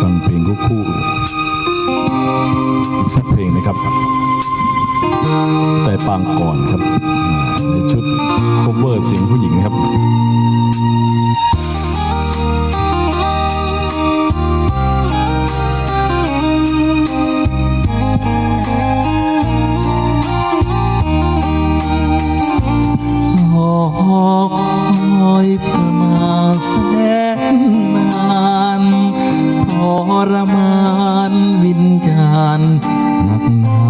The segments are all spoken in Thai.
ฟังเพลงคู่คู่สักเพลงนะครับ แต่ปางก่อนครับในชุดคเวอร์เสียงผู้หญิงครับาณหนักหนา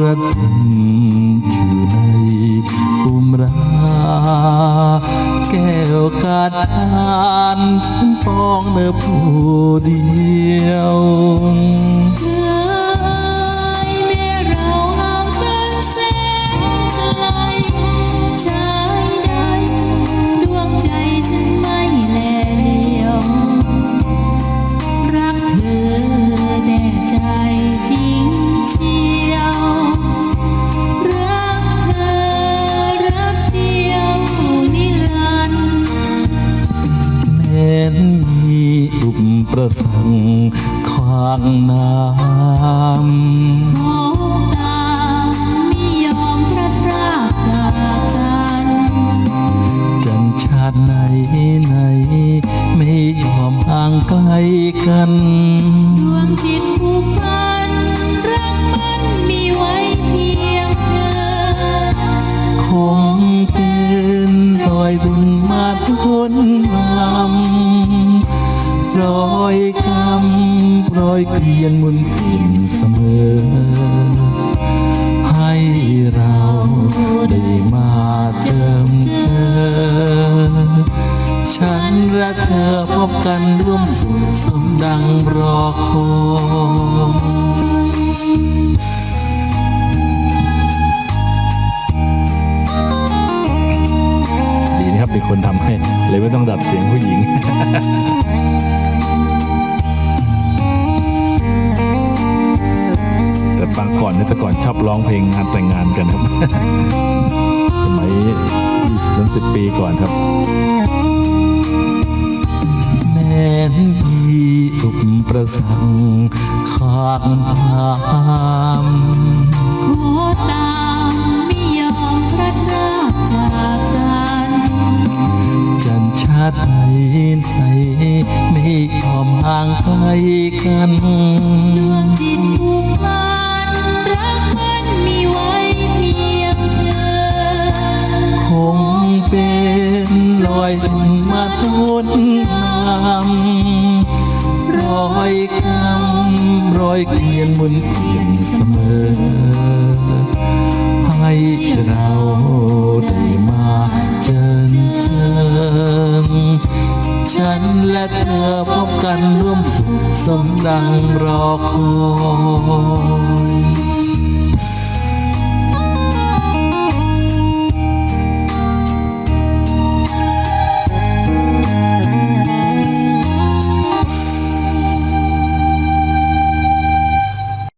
ระทมอยู่ในอุมราแก้วกาดานฉันปองเนื้อผู้เดียว นมีอุปสรรคขวางน้ำมองตาไม่ยอมพลัดพรากจากกันจันชาติไหนไหน ไม่ยอมห่างไกลกัน ดวงจิตผูกพัน รักมันมีไว้เพียงเธอ คงเป็นรอยบุญมาทุนนำ รอยคำรอยเกลียนมุนเปลี่ยนเสมอ ให้เราได้มาเติมเจอฉันและเธอพบกันร่วมสุขสมดังรอคอยดีนะครับมีคนทำให้ เลยไม่ต้องดัดเสียงผู้หญิง ก่อนนี่แต่ก่อนชอบร้องเพลงงานแต่งงานกันครับ สมัย20 30 ปีก่อนครับ แม้นที่อุปสรรคขาดหามขอตามไม่ยอมพลัดพรากจากกันจันชาติไหนไหนไม่ยอมห่างไกลกัน นหมุนเปลี่ยนเสมอ ให้เราได้มาเจอเจอฉันและเธอพบกันร่วมสุขสมดังรอคอย